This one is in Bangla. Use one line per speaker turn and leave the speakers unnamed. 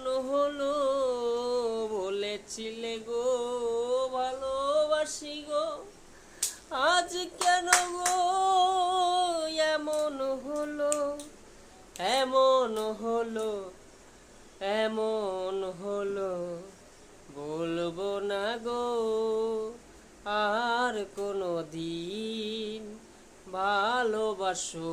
এমন হলো বলেছিলে গো, ভালোবাসি গো। আজ কেন গো এমন হলো এমন হলো এমন হলো? বলব না গো, আর কোনো দিন ভালোবাসো